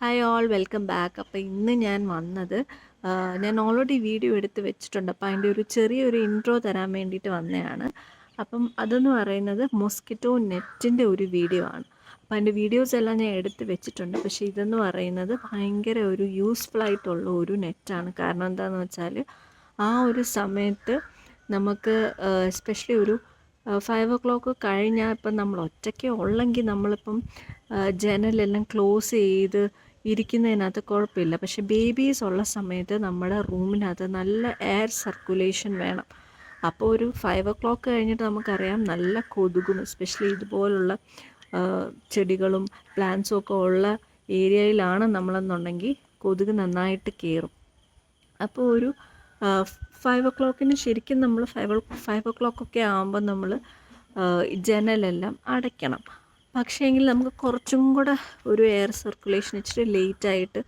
Hi all welcome back അപ്പോൾ ഇന്ന് ഞാൻ വന്നത് ഞാൻ ഓൾറെഡി വീഡിയോ എടുത്ത് വെച്ചിട്ടുണ്ട്. അപ്പോൾ അതിന്റെ ഒരു ചെറിയൊരു ഇൻട്രോ തരാൻ വേണ്ടിയിട്ട് വന്നതാണ് അപ്പം അതെന്ന് പറയുന്നത് മൊസ്കിറ്റോ നെറ്റിന്റെ ഒരു വീഡിയോ ആണ്. അപ്പോൾ അതിന്റെ വീഡിയോസ് എല്ലാം ഞാൻ എടുത്ത് വെച്ചിട്ടുണ്ട്. പക്ഷേ ഇതെന്ന് പറയുന്നത് ഭയങ്കര ഒരു യൂസ്ഫുൾ ആയിട്ടുള്ള ഒരു നെറ്റാണ് കാരണം എന്താണെന്ന് വെച്ചാൽ ആ ഒരു സമയത്ത് നമുക്ക് എസ്പെഷ്യലി ഒരു ഫൈവ് ഒ ക്ലോക്ക് കഴിഞ്ഞാൽ ഇപ്പം നമ്മൾ ഒറ്റയ്ക്ക് ഉള്ളെങ്കിൽ നമ്മളിപ്പം ജനലെല്ലാം ക്ലോസ് ചെയ്ത് ഇരിക്കുന്നതിനകത്ത് കുഴപ്പമില്ല. പക്ഷെ ബേബീസ് ഉള്ള സമയത്ത് നമ്മുടെ റൂമിനകത്ത് നല്ല എയർ സർക്കുലേഷൻ വേണം. അപ്പോൾ ഒരു ഫൈവ് ഒ ക്ലോക്ക് കഴിഞ്ഞിട്ട് നമുക്കറിയാം നല്ല കൊതുകും എസ്പെഷ്യലി ഇതുപോലുള്ള ചെടികളും പ്ലാന്റ്സും ഒക്കെ ഉള്ള ഏരിയയിലാണ് നമ്മളെന്നുണ്ടെങ്കിൽ കൊതുക് നന്നായിട്ട് കയറും. അപ്പോൾ ഒരു ഫൈവ് ഒ ക്ലോക്കിന് ശരിക്കും നമ്മൾ ഫൈവ് ഫൈവ് ഒ ക്ലോക്കൊക്കെ ആകുമ്പോൾ നമ്മൾ ജനലെല്ലാം അടയ്ക്കണം. പക്ഷേ എങ്കിൽ നമുക്ക് കുറച്ചും കൂടെ ഒരു എയർ സർക്കുലേഷൻ ഇച്ചിരി ലേറ്റ് ആയിട്ട്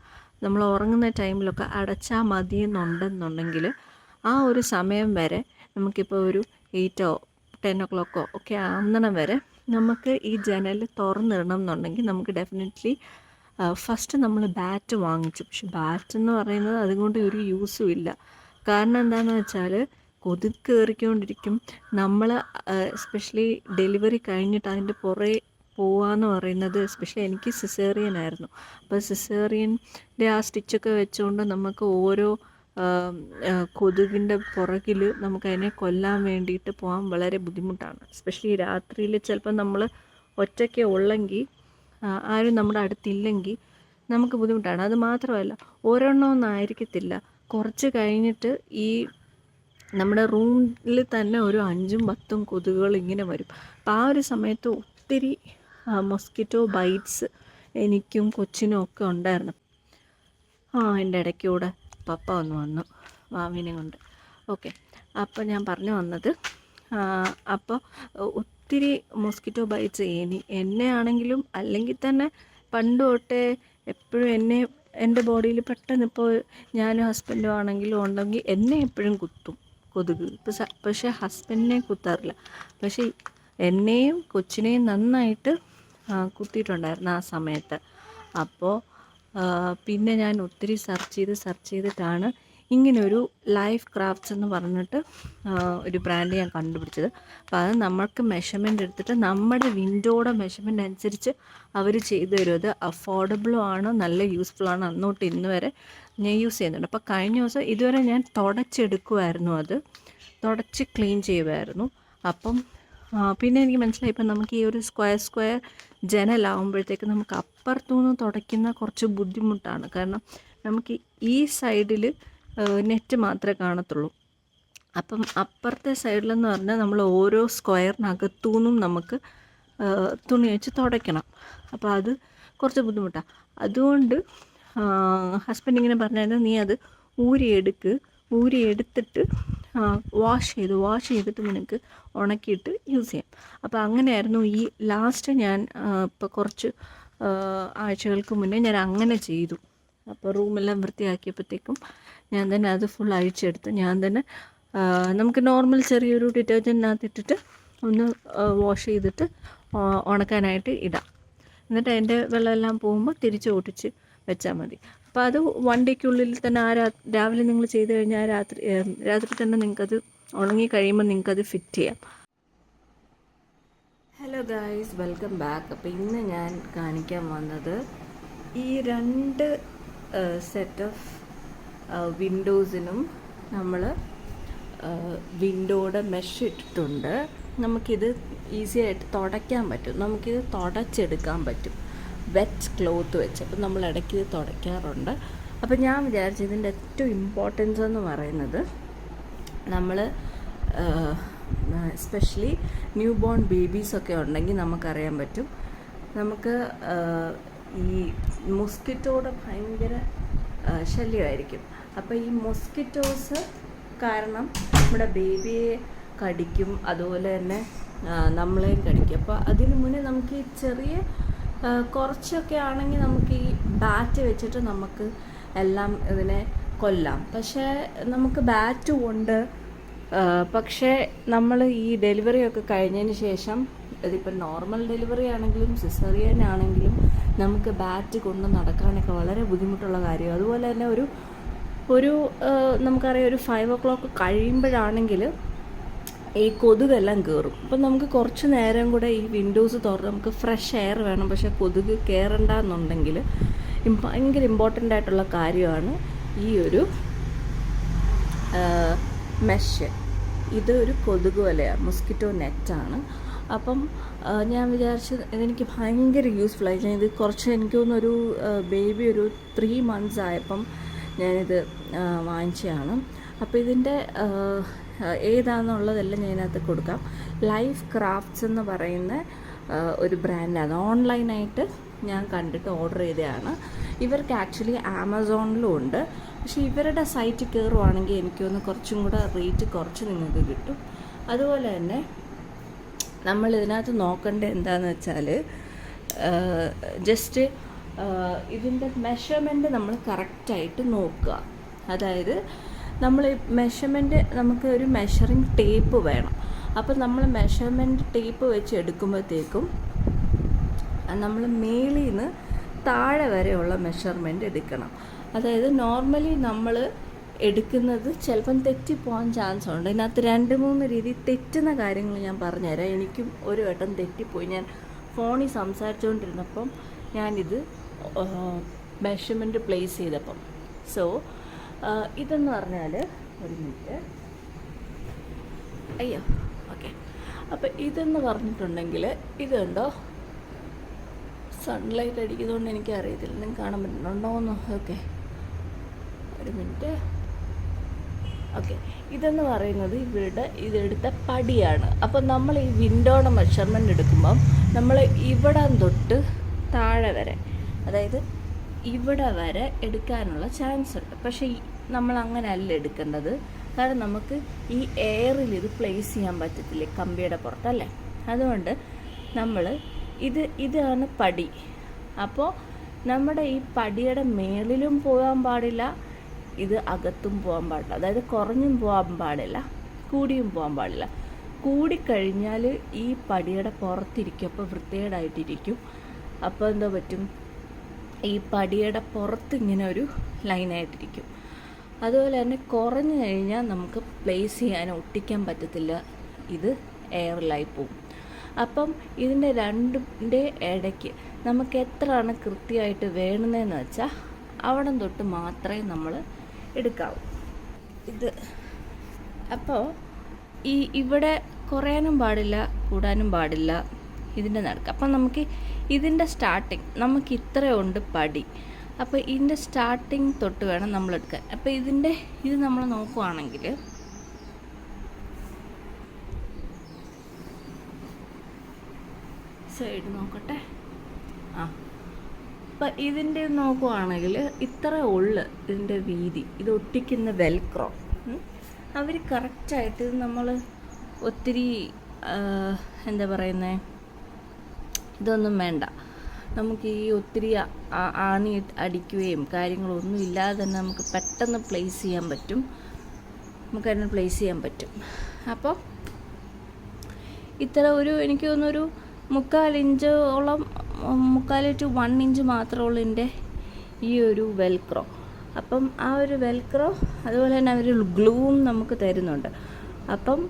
നമ്മൾ ഉറങ്ങുന്ന ടൈമിലൊക്കെ അടച്ചാൽ മതി എന്നുണ്ടെന്നുണ്ടെങ്കിൽ ആ ഒരു സമയം വരെ നമുക്കിപ്പോൾ ഒരു എയ്റ്റോ ടെൻ ഒ ക്ലോക്കോ ഒക്കെ ആവുന്നിടം വരെ നമുക്ക് ഈ ജനൽ തുറന്നിടണം എന്നുണ്ടെങ്കിൽ നമുക്ക് ഡെഫിനറ്റ്ലി ഫസ്റ്റ് നമ്മൾ ബാറ്റ് വാങ്ങിച്ചു. പക്ഷെ ബാറ്റ് എന്ന് പറയുന്നത് അതുകൊണ്ട് ഒരു യൂസും ഇല്ല. കാരണം എന്താണെന്ന് വെച്ചാൽ കൊതുക് കയറിക്കൊണ്ടിരിക്കും നമ്മൾ എസ്പെഷ്യലി ഡെലിവറി കഴിഞ്ഞിട്ട് അതിന്റെ പുറകെ പോവാന്ന് പറയുന്നത് എസ്പെഷ്യലി എനിക്ക് സിസേറിയൻ ആയിരുന്നു. അപ്പോൾ സിസേറിയന്റെ ആ സ്റ്റിച്ചൊക്കെ വെച്ചുകൊണ്ട് നമുക്ക് ഓരോ കൊതുകിന്റെ പുറകിൽ നമുക്കതിനെ കൊല്ലാൻ വേണ്ടിയിട്ട് പോകാൻ വളരെ ബുദ്ധിമുട്ടാണ്. എസ്പെഷ്യലി രാത്രിയിൽ ചിലപ്പോൾ നമ്മൾ ഒറ്റയ്ക്ക് ഉള്ളെങ്കിൽ ആരും നമ്മുടെ അടുത്തില്ലെങ്കിൽ നമുക്ക് ബുദ്ധിമുട്ടാണ്. അത് മാത്രമല്ല ഒരെണ്ണമൊന്നായിരിക്കത്തില്ല കുറച്ച് കഴിഞ്ഞിട്ട് ഈ നമ്മുടെ റൂമിൽ തന്നെ ഒരു അഞ്ചും പത്തും കൊതുകുകൾ ഇങ്ങനെ വരും. അപ്പോൾ ആ ഒരു സമയത്ത് ഒത്തിരി മൊസ്കിറ്റോ ബൈറ്റ്സ് എനിക്കും കൊച്ചിനും ഒക്കെ ഉണ്ടായിരുന്നു. ആ എന്റെ ഇടയ്ക്കൂടെ പപ്പ ഒന്ന് വന്നു മാമീനെ കൊണ്ട്. ഓക്കെ അപ്പോൾ ഞാൻ പറഞ്ഞു വന്നത് അപ്പോൾ ഒത്തിരി മൊസ്കിറ്റോ ബൈറ്റ്സ് എനി എന്നെ ആണെങ്കിലും അല്ലെങ്കിൽ തന്നെ പണ്ട് തൊട്ടേ എപ്പോഴും എന്നെ എന്റെ ബോഡിയിൽ പെട്ടെന്ന് ഇപ്പോൾ ഞാനും ഹസ്ബൻഡും ആണെങ്കിലും ഉണ്ടെങ്കിൽ എന്നെ എപ്പോഴും കുത്തും കൊതുക്. ഇപ്പം പക്ഷേ ഹസ്ബൻഡിനെ കുത്താറില്ല. പക്ഷേ എന്നെയും കൊച്ചിനെയും നന്നായിട്ട് കുത്തിയിട്ടുണ്ടായിരുന്നു ആ സമയത്ത്. അപ്പോൾ പിന്നെ ഞാൻ ഒത്തിരി സെർച്ച് ചെയ്ത് സെർച്ച് ചെയ്തിട്ടാണ് ഇങ്ങനൊരു ലൈഫ് ക്രാഫ്റ്റ്സ് എന്ന് പറഞ്ഞിട്ട് ഒരു ബ്രാൻഡ് ഞാൻ കണ്ടുപിടിച്ചത്. അപ്പോൾ അത് നമ്മൾക്ക് മെഷർമെന്റ് എടുത്തിട്ട് നമ്മുടെ വിൻഡോയുടെ മെഷർമെന്റ് അനുസരിച്ച് അവർ ചെയ്തു തരും അത് അഫോർഡബിളും ആണ് നല്ല യൂസ്ഫുൾ ആണ് അന്നോട്ട് ഇന്ന് വരെ ഞാൻ യൂസ് ചെയ്യുന്നുണ്ട്. അപ്പോൾ കഴിഞ്ഞ ദിവസം ഇതുവരെ ഞാൻ തുടച്ചെടുക്കുമായിരുന്നു അത്. തുടച്ച് ക്ലീൻ ചെയ്യുമായിരുന്നു അപ്പം പിന്നെ എനിക്ക് മനസ്സിലായി. ഇപ്പം നമുക്ക് ഈ ഒരു സ്ക്വയർ സ്ക്വയർ ജനലാവുമ്പോഴത്തേക്ക് നമുക്ക് അപ്പുറത്തുനിന്ന് തുടയ്ക്കുന്ന കുറച്ച് ബുദ്ധിമുട്ടാണ്. കാരണം നമുക്ക് ഈ സൈഡിൽ നെറ്റ് മാത്രമേ കാണത്തുള്ളൂ. അപ്പം അപ്പുറത്തെ സൈഡിലെന്ന് പറഞ്ഞാൽ നമ്മൾ ഓരോ സ്ക്വയറിനകത്തുനിന്നും നമുക്ക് തുണി വെച്ച് തുടയ്ക്കണം. അപ്പോൾ അത് കുറച്ച് ബുദ്ധിമുട്ടാണ്. അതുകൊണ്ട് ഹസ്ബൻഡ് ഇങ്ങനെ പറഞ്ഞായിരുന്നു നീ അത് ഊരിയെടുക്ക്. ഊരിയെടുത്തിട്ട് വാഷ് ചെയ്ത്. വാഷ് ചെയ്തിട്ട് നിനക്ക് ഉണക്കിയിട്ട് യൂസ് ചെയ്യാം. അപ്പോൾ അങ്ങനെയായിരുന്നു ഈ ലാസ്റ്റ് ഞാൻ ഇപ്പോൾ കുറച്ച് ആഴ്ചകൾക്ക് മുന്നേ ഞാൻ അങ്ങനെ ചെയ്തു. അപ്പോൾ റൂമെല്ലാം വൃത്തിയാക്കിയപ്പോഴത്തേക്കും ഞാൻ തന്നെ അത് ഫുൾ അഴിച്ചെടുത്ത്. ഞാൻ തന്നെ നമുക്ക് നോർമൽ ചെറിയൊരു ഡിറ്റർജന്റിനകത്ത് ഇട്ടിട്ട് ഒന്ന് വാഷ് ചെയ്തിട്ട് ഉണക്കാനായിട്ട് ഇടാം. എന്നിട്ട് അതിന്റെ വെള്ളമെല്ലാം പോകുമ്പോൾ തിരിച്ച് ഓട്ടിച്ച് വെച്ചാൽ മതി. അപ്പോൾ അത് വൺ ഡേക്കുള്ളിൽ തന്നെ ആ രാവിലെ നിങ്ങൾ ചെയ്ത് കഴിഞ്ഞാൽ രാത്രി രാത്രി തന്നെ നിങ്ങൾക്കത് ഉണങ്ങി കഴിയുമ്പോൾ നിങ്ങൾക്കത് ഫിറ്റ് ചെയ്യാം. ഹലോ ഗായ്സ് വെൽക്കം ബാക്ക് അപ്പോൾ ഇന്ന് ഞാൻ കാണിക്കാൻ വന്നത് ഈ രണ്ട് സെറ്റ് ഓഫ് വിൻഡോസിനും നമ്മൾ വിൻഡോയുടെ മെഷ് ഇട്ടിട്ടുണ്ട്. നമുക്കിത് ഈസിയായിട്ട് തുടയ്ക്കാൻ പറ്റും. നമുക്കിത് തുടച്ചെടുക്കാൻ പറ്റും. വെറ്റ് ക്ലോത്ത് വെച്ച്. അപ്പം നമ്മൾ ഇടയ്ക്ക് ഇത് തുടയ്ക്കാറുണ്ട്. അപ്പം ഞാൻ വിചാരിച്ചു ഇതിന്റെ ഏറ്റവും ഇമ്പോർട്ടൻസ് എന്ന് പറയുന്നത് നമ്മൾ എസ്പെഷ്യലി ന്യൂ ബോൺ ബേബീസൊക്കെ ഉണ്ടെങ്കിൽ നമുക്കറിയാൻ പറ്റും. നമുക്ക് ഈ മൊസ്കിറ്റോയുടെ ഭയങ്കര ശല്യമായിരിക്കും. അപ്പോൾ ഈ മൊസ്കിറ്റോസ് കാരണം നമ്മുടെ ബേബിയെ കടിക്കും. അതുപോലെ തന്നെ നമ്മളെയും കടിക്കും. അപ്പോൾ അതിന് മുന്നേ നമുക്ക് ഈ ചെറിയ കുറച്ചൊക്കെ ആണെങ്കിൽ നമുക്ക് ഈ ബാറ്റ് വെച്ചിട്ട് നമുക്ക് എല്ലാം ഇതിനെ കൊല്ലാം. പക്ഷേ നമുക്ക് ബാറ്റും ഉണ്ട്. പക്ഷേ നമ്മൾ ഈ ഡെലിവറി ഒക്കെ കഴിഞ്ഞതിന് ശേഷം അതിപ്പോൾ നോർമൽ ഡെലിവറി ആണെങ്കിലും സിസറിയൻ ആണെങ്കിലും നമുക്ക് ബാറ്റ് കൊണ്ട് നടക്കാനൊക്കെ വളരെ ബുദ്ധിമുട്ടുള്ള കാര്യം. അതുപോലെ തന്നെ ഒരു ഒരു നമുക്കറിയാം ഒരു ഫൈവ് ഒ ക്ലോക്ക് കഴിയുമ്പോഴാണെങ്കിൽ ഈ കൊതുകെല്ലാം കയറും അപ്പം നമുക്ക് കുറച്ച് നേരം കൂടെ ഈ വിൻഡോസ് തുറന്ന് നമുക്ക് ഫ്രഷ് എയർ വേണം. പക്ഷേ കൊതുക് കയറണ്ട എന്നുണ്ടെങ്കിൽ ഭയങ്കര ഇമ്പോർട്ടന്റ് ആയിട്ടുള്ള കാര്യമാണ് ഈ ഒരു മെഷ് ഇത് ഒരു കൊതുക് വലയാണ് മൊസ്കിറ്റോ നെറ്റാണ് അപ്പം ഞാൻ വിചാരിച്ചത് ഇതെനിക്ക് ഭയങ്കര യൂസ്ഫുൾ ആയി. ഇത് കുറച്ച് എനിക്ക് തോന്നുന്നൊരു ബേബി ഒരു ത്രീ മന്ത്സ് ആയപ്പം ഞാനിത് വാങ്ങിച്ചതാണ്. അപ്പോൾ ഇതിന്റെ ഏതാണെന്നുള്ളതെല്ലാം ഞാൻ ഇതിനകത്ത് കൊടുക്കാം. ലൈഫ് ക്രാഫ്റ്റ്സ് എന്ന് പറയുന്ന ഒരു ബ്രാൻഡാണ് ഓൺലൈനായിട്ട് ഞാൻ കണ്ടിട്ട് ഓർഡർ ചെയ്തതാണ്. ഇവർക്ക് ആക്ച്വലി ആമസോണിലും ഉണ്ട്. പക്ഷേ ഇവരുടെ സൈറ്റ് കയറുവാണെങ്കിൽ എനിക്കൊന്ന് കുറച്ചും കൂടെ റേറ്റ് കുറച്ച് നിങ്ങൾക്ക് കിട്ടും. അതുപോലെ തന്നെ നമ്മൾ ഇതിനകത്ത് നോക്കേണ്ടത് എന്താണെന്ന് വെച്ചാൽ ജസ്റ്റ് ഇതിന്റെ മെഷർമെന്റ് നമ്മൾ കറക്റ്റായിട്ട് നോക്കുക. അതായത് നമ്മൾ മെഷർമെന്റ് നമുക്ക് ഒരു മെഷറിങ് ടേപ്പ് വേണം. അപ്പോൾ നമ്മൾ മെഷർമെന്റ് ടേപ്പ് വെച്ച് എടുക്കുമ്പോഴത്തേക്കും നമ്മൾ മേളിൽ നിന്ന് താഴെ വരെയുള്ള മെഷർമെന്റ് എടുക്കണം. അതായത് നോർമലി നമ്മൾ എടുക്കുന്നത് ചിലപ്പം തെറ്റിപ്പോകാൻ ചാൻസ് ഉണ്ട്. ഇതിനകത്ത് രണ്ട് മൂന്ന് രീതി തെറ്റുന്ന കാര്യങ്ങൾ ഞാൻ പറഞ്ഞുതരാം. എനിക്കും ഒരു വട്ടം തെറ്റിപ്പോയി. ഞാൻ ഫോണിൽ സംസാരിച്ചുകൊണ്ടിരുന്നപ്പം ഞാനിത് മെഷർമെന്റ് പ്ലേസ് ചെയ്തപ്പം. സോ ഇതെന്ന് പറഞ്ഞാൽ ഒരു മിനിറ്റ്. അയ്യോ ഓക്കെ. അപ്പോൾ ഇതെന്ന് പറഞ്ഞിട്ടുണ്ടെങ്കിൽ ഇത് കണ്ടോ സൺലൈറ്റ് അടിക്കുന്നതുകൊണ്ട് എനിക്ക് അറിയത്തില്ല. നിങ്ങൾക്ക് കാണാൻ പറ്റുന്നുണ്ടോന്ന് ഓക്കെ. ഒരു മിനിറ്റ്. ഓക്കെ. ഇതെന്ന് പറയുന്നത് ഇവരുടെ ഇതെടുത്ത പടിയാണ്. അപ്പോൾ നമ്മൾ ഈ വിൻഡോയുടെ മെഷർമെന്റ് എടുക്കുമ്പം നമ്മൾ ഇവിടെ തൊട്ട് താഴെ വരെ അതായത് ഇവിടെ വരെ എടുക്കാനുള്ള ചാൻസ് ഉണ്ട്. പക്ഷേ നമ്മൾ അങ്ങനെയല്ല എടുക്കേണ്ടത്. കാരണം നമുക്ക് ഈ എയറിൽ ഇത് പ്ലേസ് ചെയ്യാൻ പറ്റത്തില്ല? കമ്പിയുടെ പുറത്തല്ലേ? അതുകൊണ്ട് നമ്മൾ ഇത് ഇതാണ് പടി. അപ്പോൾ നമ്മുടെ ഈ പടിയുടെ മേളിലും പോകാൻ പാടില്ല ഇത് അകത്തും പോകാൻ പാടില്ല. അതായത് കുറഞ്ഞും പോകാൻ പാടില്ല കൂടിയും പോകാൻ പാടില്ല. കൂടിക്കഴിഞ്ഞാൽ ഈ പടിയുടെ പുറത്തിരിക്കും അപ്പോൾ വൃത്തികേടായിട്ടിരിക്കും. അപ്പോൾ എന്തോ പറ്റും? ഈ പടിയുടെ പുറത്ത് ഇങ്ങനെ ഒരു ലൈനായിട്ടിരിക്കും അതുപോലെ തന്നെ കുറഞ്ഞു കഴിഞ്ഞാൽ നമുക്ക് പ്ലേസ് ചെയ്യാൻ ഒട്ടിക്കാൻ പറ്റത്തില്ല. ഇത് എയറിലായി പോവും അപ്പം ഇതിന്റെ രണ്ടിന്റെ ഇടയ്ക്ക് നമുക്ക് എത്രയാണ് കൃത്യമായിട്ട് വേണമെന്ന് വെച്ചാൽ അവിടം തൊട്ട് മാത്രമേ നമ്മൾ എടുക്കാവൂ. ഇത് അപ്പോൾ ഈ ഇവിടെ കുറയാനും പാടില്ല കൂടാനും പാടില്ല ഇതിന്റെ നടക്ക്. അപ്പം നമുക്ക് ഇതിന്റെ സ്റ്റാർട്ടിങ് നമുക്ക് ഇത്രയുണ്ട് പടി. അപ്പോൾ ഇതിന്റെ സ്റ്റാർട്ടിങ് തൊട്ട് വേണം നമ്മൾ എടുക്കാൻ. അപ്പോൾ ഇതിന്റെ ഇത് നമ്മൾ നോക്കുവാണെങ്കിൽ സൈഡ് നോക്കട്ടെ. ആ. അപ്പം ഇതിന്റെ നോക്കുവാണെങ്കിൽ ഇത്ര ഉള്ളു ഇതിന്റെ വീതി. ഇത് ഒട്ടിക്കുന്ന വെൽക്രോ അവർ കറക്റ്റായിട്ട് നമ്മൾ ഒത്തിരി എന്താ പറയുന്നത് ഇതൊന്നും വേണ്ട. നമുക്ക് ഈ ഒത്തിരി ആണി അടിക്കുകയും കാര്യങ്ങളൊന്നും ഇല്ലാതെ തന്നെ നമുക്ക് പെട്ടെന്ന് പ്ലേസ് ചെയ്യാൻ പറ്റും. നമുക്ക് അതിനെ പ്ലേസ് ചെയ്യാൻ പറ്റും. അപ്പോൾ ഇത്ര ഒരു എനിക്ക് തോന്നുന്നൊരു മുക്കാൽ ഉം, മുക്കാൽ ടു വൺ ഇഞ്ച് മാത്രമുള്ള എന്റെ ഈ ഒരു വെൽക്രോ അപ്പം ആ ഒരു വെൽക്രോ അതുപോലെ തന്നെ അവർ ഗ്ലൂവും നമുക്ക് തരുന്നുണ്ട്. അപ്പം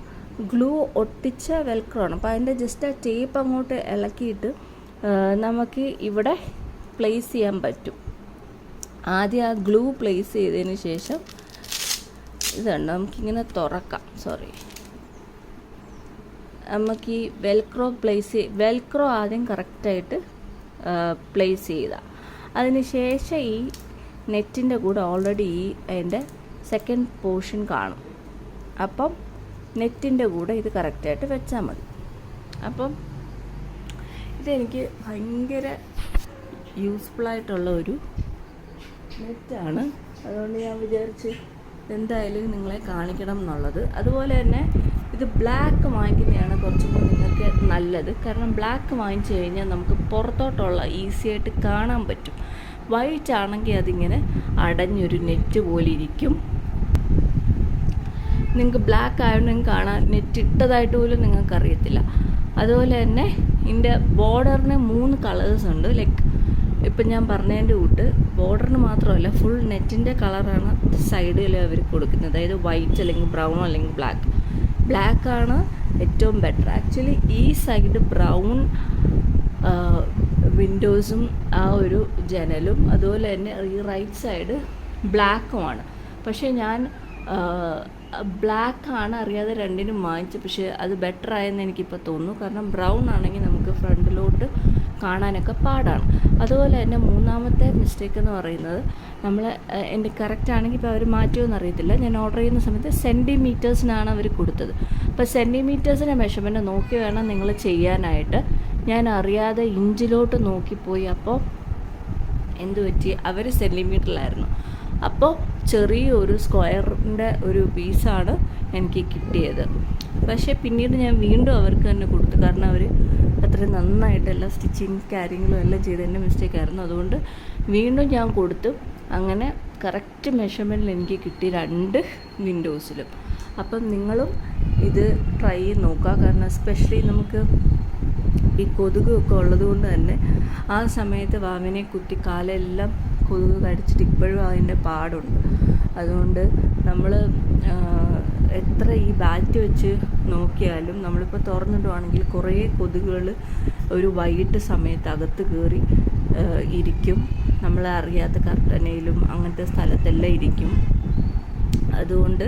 ഗ്ലൂ ഒട്ടിച്ച വെൽക്രോ ആണ് അപ്പോൾ അതിന്റെ ജസ്റ്റ് ആ ടേപ്പ് അങ്ങോട്ട് ഇളക്കിയിട്ട് നമുക്ക് ഇവിടെ പ്ലേസ് ചെയ്യാൻ പറ്റും. ആദ്യം ആ ഗ്ലൂ പ്ലേസ് ചെയ്തതിന് ശേഷം ഇതുണ്ട് നമുക്കിങ്ങനെ തുറക്കാം. സോറി. നമുക്ക് ഈ വെൽക്രോ പ്ലേസ് വെൽക്രോ ആദ്യം കറക്റ്റായിട്ട് പ്ലേസ് ചെയ്ത. അതിന് ശേഷം ഈ നെറ്റിന്റെ കൂടെ ഓൾറെഡി ഈ അതിന്റെ സെക്കൻഡ് പോർഷൻ കാണും. അപ്പം നെറ്റിന്റെ കൂടെ ഇത് കറക്റ്റായിട്ട് വെച്ചാൽ മതി. അപ്പം ഇതെനിക്ക് ഭയങ്കര യൂസ്ഫുള്ളായിട്ടുള്ള ഒരു നെറ്റാണ്. അതുകൊണ്ട് ഞാൻ വിചാരിച്ച് എന്തായാലും നിങ്ങളെ കാണിക്കണം എന്നുള്ളത്. അതുപോലെ തന്നെ ഇത് ബ്ലാക്ക് വാങ്ങിക്കുന്നതാണ് കുറച്ചും കൂടി നിങ്ങൾക്ക് നല്ലത്. കാരണം ബ്ലാക്ക് വാങ്ങിച്ചു കഴിഞ്ഞാൽ നമുക്ക് പുറത്തോട്ടുള്ള ഈസി ആയിട്ട് കാണാൻ പറ്റും. വൈറ്റ് ആണെങ്കിൽ അതിങ്ങനെ അടഞ്ഞൊരു നെറ്റ് പോലെ ഇരിക്കും. നിങ്ങൾക്ക് ബ്ലാക്ക് ആയതുകൊണ്ട് കാണാൻ നെറ്റ് ഇട്ടതായിട്ട് പോലും നിങ്ങൾക്ക് അറിയത്തില്ല അതുപോലെ തന്നെ ഇതിന്റെ ബോർഡറിന് മൂന്ന് കളേഴ്സ് ഉണ്ട്. ലൈക്ക് ഇപ്പം ഞാൻ പറഞ്ഞതിന്റെ കൂട്ട് ബോർഡറിന് മാത്രമല്ല ഫുൾ നെറ്റിന്റെ കളറാണ് സൈഡിൽ അവർ കൊടുക്കുന്നത്. അതായത് വൈറ്റ് അല്ലെങ്കിൽ ബ്രൗൺ അല്ലെങ്കിൽ ബ്ലാക്ക് ബ്ലാക്ക് ആണ് ഏറ്റവും ബെറ്റർ ആക്ച്വലി ഈ സൈഡ് ബ്രൗൺ വിൻഡോസും ആ ഒരു ജനലും അതുപോലെ തന്നെ ഈ റൈറ്റ് സൈഡ് ബ്ലാക്കുമാണ് പക്ഷേ ഞാൻ ബ്ലാക്ക് ആണ് അറിയാതെ രണ്ടിനും വാങ്ങിച്ചു പക്ഷേ അത് ബെറ്റർ ആയെന്ന് എനിക്കിപ്പോൾ തോന്നുന്നു. കാരണം ബ്രൗൺ ആണെങ്കിൽ നമുക്ക് ഫ്രണ്ടിലോട്ട് കാണാനൊക്കെ പാടാണ്. അതുപോലെ തന്നെ മൂന്നാമത്തെ മിസ്റ്റേക്ക് എന്ന് പറയുന്നത് നമ്മൾ എന്റെ കറക്റ്റ് ആണെങ്കിൽ ഇപ്പോൾ അവർ മാറ്റുമെന്ന് അറിയത്തില്ല. ഞാൻ ഓർഡർ ചെയ്യുന്ന സമയത്ത് സെന്റിമീറ്റേഴ്സിനാണ് അവർ കൊടുത്തത്. അപ്പോൾ സെന്റിമീറ്റേഴ്സിന്റെ മെഷർമെന്റ് നോക്കി വേണം നിങ്ങൾ ചെയ്യാനായിട്ട്. ഞാൻ അറിയാതെ ഇഞ്ചിലോട്ട് നോക്കിപ്പോയി. അപ്പോൾ എന്ത് പറ്റി? അവർ സെന്റിമീറ്ററിലായിരുന്നു അപ്പോൾ ചെറിയൊരു സ്ക്വയറിന്റെ ഒരു പീസാണ് എനിക്ക് കിട്ടിയത്. പക്ഷേ പിന്നീട് ഞാൻ വീണ്ടും അവർക്ക് തന്നെ കൊടുത്തു. കാരണം അവർ അത്രയും നന്നായിട്ടെല്ലാം സ്റ്റിച്ചിങ് കാര്യങ്ങളും എല്ലാം ചെയ്തതിന്റെ മിസ്റ്റേക്ക് ആയിരുന്നു. അതുകൊണ്ട് വീണ്ടും ഞാൻ കൊടുത്തു. അങ്ങനെ കറക്റ്റ് മെഷർമെന്റിൽ എനിക്ക് കിട്ടി രണ്ട് വിൻഡോസിലും അപ്പം നിങ്ങളും ഇത് ട്രൈ ചെയ്ത് നോക്കുക. കാരണം എസ്പെഷ്യലി നമുക്ക് ഈ കൊതുകൊക്കെ ഉള്ളത് കൊണ്ട് തന്നെ ആ സമയത്ത് വാവിനെ കുത്തി കാലെല്ലാം കൊതുക് കടിച്ചിട്ട് ഇപ്പോഴും അതിന്റെ പാടുണ്ട്. അതുകൊണ്ട് നമ്മൾ എത്ര ഈ ബാറ്റ് വെച്ച് നോക്കിയാലും നമ്മളിപ്പോൾ തുറന്നിടുവാണെങ്കിൽ കുറേ കൊതുകുകൾ ഒരു വൈകിട്ട് സമയത്ത് അകത്ത് കയറി ഇരിക്കും. നമ്മളെ അറിയാത്ത കർട്ടനയിലും അങ്ങനത്തെ സ്ഥലത്തെല്ലാം ഇരിക്കും. അതുകൊണ്ട്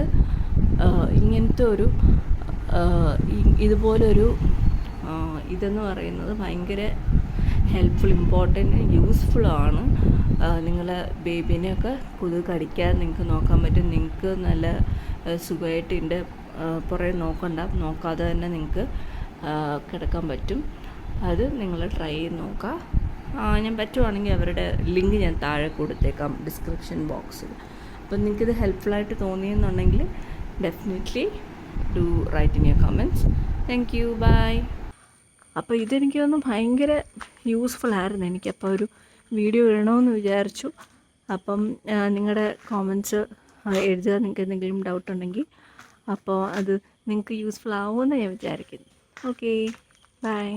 ഇങ്ങനത്തെ ഒരു ഇതുപോലൊരു ഇതെന്ന് പറയുന്നത് ഭയങ്കര ഹെൽപ്ഫുൾ ഇമ്പോർട്ടന്റ് യൂസ്ഫുൾ ആണ്. നിങ്ങളെ ബേബീനെയൊക്കെ കൊതുക് കടിക്കാതെ നിങ്ങൾക്ക് നോക്കാൻ പറ്റും. നിങ്ങൾക്ക് നല്ല സുഖമായിട്ടുണ്ട്. പുറകെ നോക്കണ്ട. നോക്കാതെ തന്നെ നിങ്ങൾക്ക് കിടക്കാൻ പറ്റും. അത് നിങ്ങൾ ട്രൈ ചെയ്ത് നോക്കുക. ഞാൻ പറ്റുവാണെങ്കിൽ അവരുടെ ലിങ്ക് ഞാൻ താഴെ കൊടുത്തേക്കാം ഡിസ്ക്രിപ്ഷൻ ബോക്സിൽ. അപ്പം നിങ്ങൾക്കിത് ഹെൽപ്ഫുള്ളായിട്ട് തോന്നിയെന്നുണ്ടെങ്കിൽ definitely do write in your comments thank you bye അപ്പോൾ ഇതെനിക്ക് തോന്നുന്നു ഭയങ്കര യൂസ്ഫുൾ ആയിരുന്നു. എനിക്കപ്പോൾ ഒരു വീഡിയോ ഇടണമെന്ന് വിചാരിച്ചു. അപ്പം നിങ്ങളുടെ കോമൻസ് എഴുതുക നിങ്ങൾക്ക് എന്തെങ്കിലും ഡൗട്ട് ഉണ്ടെങ്കിൽ. അപ്പോൾ അത് നിങ്ങൾക്ക് യൂസ്ഫുൾ ആവുമെന്ന് ഞാൻ വിചാരിക്കുന്നു. Okay bye